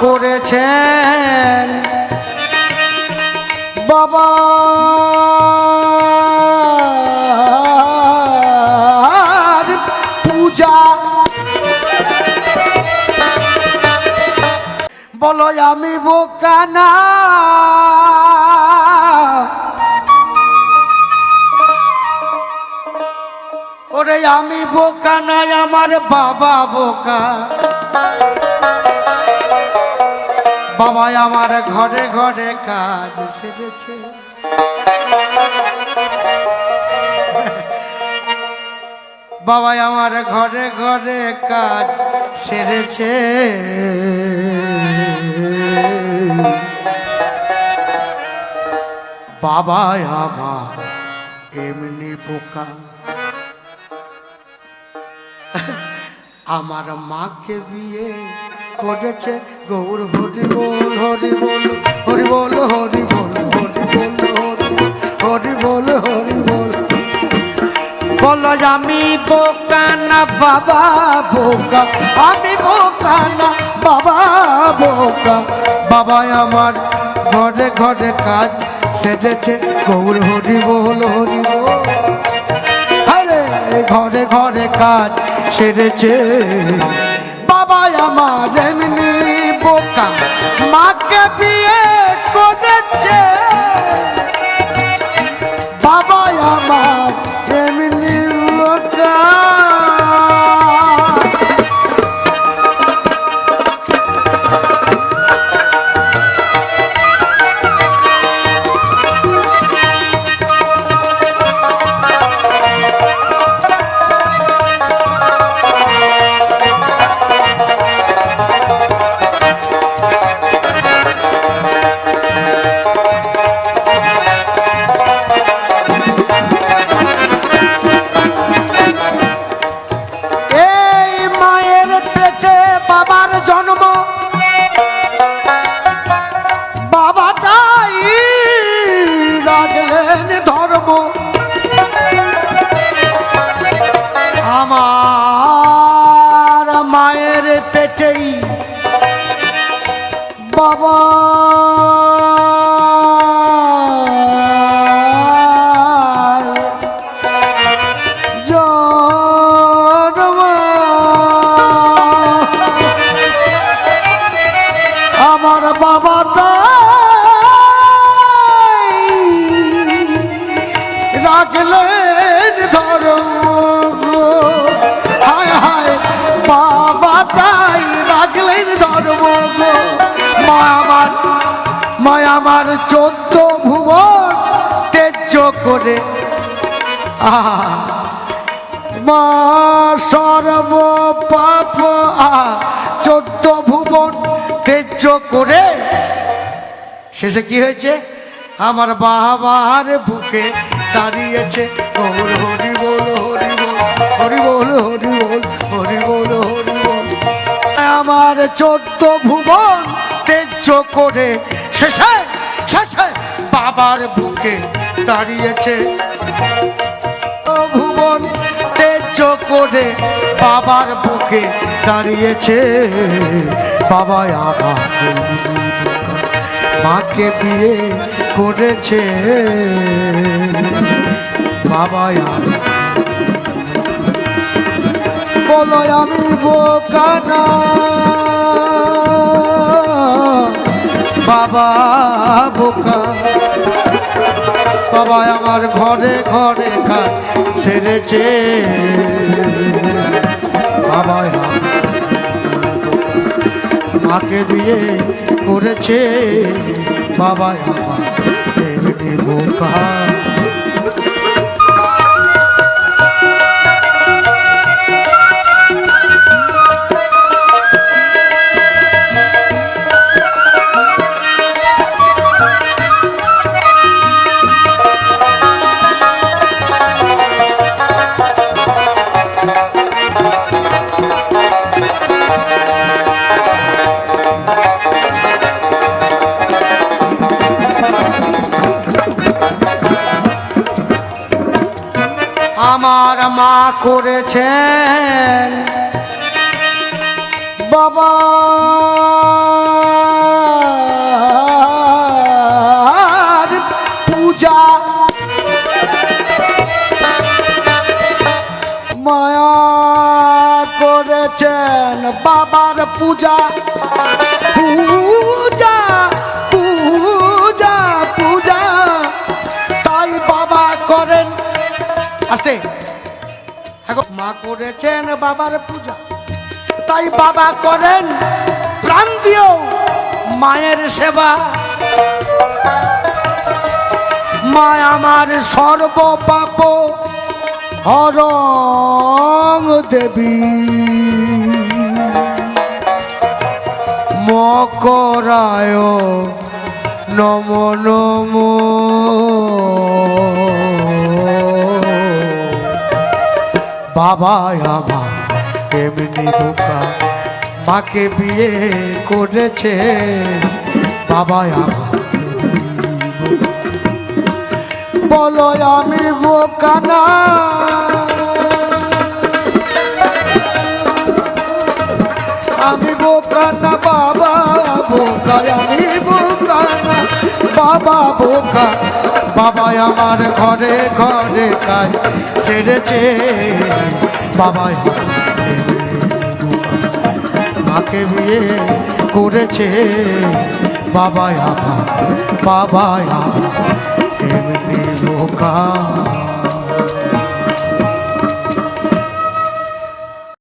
করেছেন। বাবা। পূজা। বলো আমি বোকা না? ওরে আমি বোকা নাই আমার বাবা বোকা। বাবা আমার ঘরে ঘরে কাজ সেরেছে বাবা আমার ঘরে ঘরে কাজ সেরেছে। বাবা আমার এমনি বোকা। আমার মাকে বিয়ে করেছে গৌর হরি বল হরি বল হরি বল হরি বল হরি বল হরি বল বল। আমি বোকা না, বাবা বোকা। আমি বোকা না, বাবা বোকা। বাবা আমার ঘরে ঘরে কাজ সেজেছে। গৌর হরি বল হরি বল। ঘরে ঘরে কাজ সেরেছে। আমার এমনি বোকা। মাকে বিয়ে পেটে রাখলেন ধর্ম। হায় হায়, বাবা তাই রাখলেন ধর্ম মা আমার মা আমার চোদ্দ ভুবন তেজ করে। মা সর্ব পাপ চোদ্দ ভুবন তেজ করে। শেষে কি হয়েছে? আমার বাবার বুকে দাঁড়িয়েছে। হরি আমার চোদ্দ ভুবন তেজ করে শেষে শেষে বাবার বুকে দাঁড়িয়েছে। ভুবন তেজ করে বাবার বুকে দাঁড়িয়েছে। বাবা আমার মাকে বিয়ে করেছে। বাবা আমি বোকা বাবা বোকা। বাবা আমার ঘরে ঘরে কাজ সেরেছে বাবা মাকে বিয়ে করেছে। বাবা আমার এমনি আমার করেছেন। বাবা। পূজা। মায়া করেছেন বাবার পূজা। পূজা পূজা পূজা। তাই বাবা করেন। আস্তে। মা করেছেন বাবার পূজা। তাই বাবা করেন প্রাণ দিয়েও মায়ের সেবা। মা আমার সর্ব পাপ হরং দেবী। মকরায় নম নম। বাবা আমার, এমনি বোকা মাকে বিয়ে করেছে। বাবা আমার, বলো আমি বোকা না। আমি বোকা না, বাবা বোকা, আমি বোকা না, বাবা বোকা। বাবা আমার ঘরে ঘরে তাই সেরেছে। বাবা মাকে বিয়ে করেছে। বাবা আমার বাবা আমার বোকা।